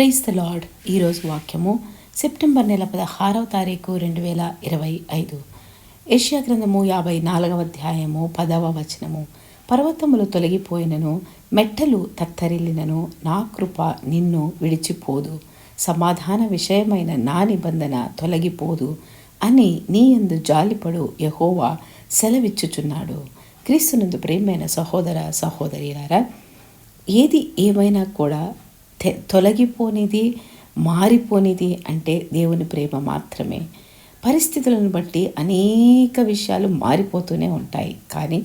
Praise the lord. ఈరోజు వాక్యము September నెల పదహారవ తారీఖు రెండు వేల ఇరవై ఐదు. ఏషియా గ్రంథము యాభై నాలుగవ అధ్యాయము పదవ వచనము. పర్వతములు తొలగిపోయినను మెట్టలు తత్తరిల్లినను నా కృప నిన్ను విడిచిపోదు. సమాధాన విషయమైన నా నిబంధన తొలగిపోదు అని నీ యందు జాలిపడు యహోవా సెలవిచ్చుచున్నాడు. క్రీస్తునందు ప్రేమైన సహోదర సహోదరిలారా ఏది ఏమైనా కూడా తొలగిపోనిది మారిపోనిది అంటే దేవుని ప్రేమ మాత్రమే. పరిస్థితులను బట్టి అనేక విషయాలు మారిపోతూనే ఉంటాయి. కానీ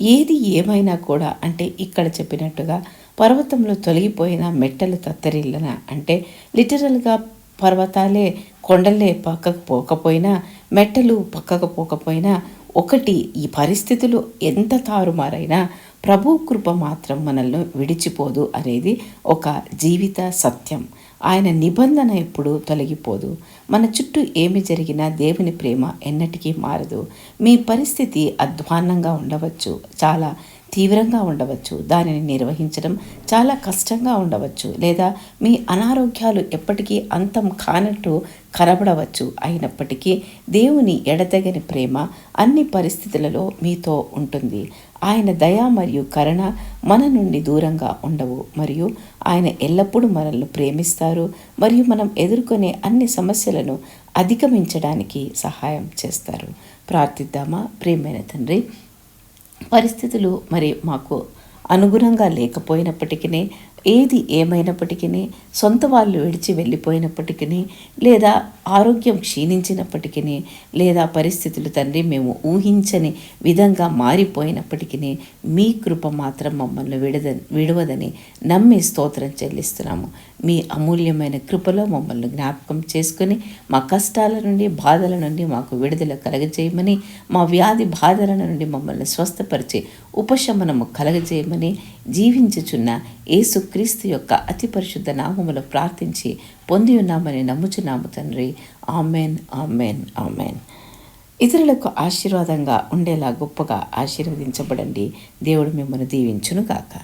ఏది ఏమైనా కూడా అంటే ఇక్కడ చెప్పినట్టుగా పర్వతంలో తొలగిపోయిన మెట్టలు తత్తరిల్లన అంటే లిటరల్గా పర్వతాలే కొండలే పక్కకు పోకపోయినా మెట్టలు పక్కకు పోకపోయినా ఒకటి ఈ పరిస్థితులు ఎంత తారుమారైనా ప్రభు కృప మాత్రం మనల్ని విడిచిపోదు అనేది ఒక జీవిత సత్యం. ఆయన నిబంధన ఎప్పుడు తొలగిపోదు. మన చుట్టూ ఏమి జరిగినా దేవుని ప్రేమ ఎన్నటికీ మారదు. మీ పరిస్థితి అధ్వాన్నంగా ఉండవచ్చు. చాలా తీవ్రంగా ఉండవచ్చు. దానిని నిర్వహించడం చాలా కష్టంగా ఉండవచ్చు. లేదా మీ అనారోగ్యాలు ఎప్పటికీ అంతం కానట్టు కనబడవచ్చు. అయినప్పటికీ దేవుని ఎడతగని ప్రేమ అన్ని పరిస్థితులలో మీతో ఉంటుంది. ఆయన దయ మరియు కరుణ మన నుండి దూరంగా ఉండవు. మరియు ఆయన ఎల్లప్పుడూ మనల్ని ప్రేమిస్తారు. మరియు మనం ఎదుర్కొనే అన్ని సమస్యలను అధిగమించడానికి సహాయం చేస్తారు. ప్రార్థిద్దామా? ప్రేమైన తండ్రి పరిస్థితులు మరి మాకు అనుగుణంగా లేకపోయినప్పటికీ ఏది ఏమైనప్పటికీ సొంత వాళ్ళు విడిచి వెళ్ళిపోయినప్పటికీ లేదా ఆరోగ్యం క్షీణించినప్పటికీ లేదా పరిస్థితులు తండ్రి మేము ఊహించని విధంగా మారిపోయినప్పటికీ మీ కృప మాత్రం మమ్మల్ని విడద విడవదని నమ్మి స్తోత్రం చెల్లిస్తున్నాము. మీ అమూల్యమైన కృపలో మమ్మల్ని జ్ఞాపకం చేసుకుని మా కష్టాల నుండి బాధల నుండి మాకు విడుదల కలగజేయమని మా వ్యాధి బాధల నుండి మమ్మల్ని స్వస్థపరిచి ఉపశమనము కలగజేయమని జీవించుచున్న యేసుక్రీస్తు యొక్క అతి పరిశుద్ధ నామములో ప్రార్థించి పొంది ఉన్నామని నమ్ముచున్నాము తండ్రి. Amen amen amen. ఇతరులకు ఆశీర్వాదంగా ఉండేలా గొప్పగా ఆశీర్వదించబడండి. దేవుడు మిమ్మల్ని దీవించునుగాక.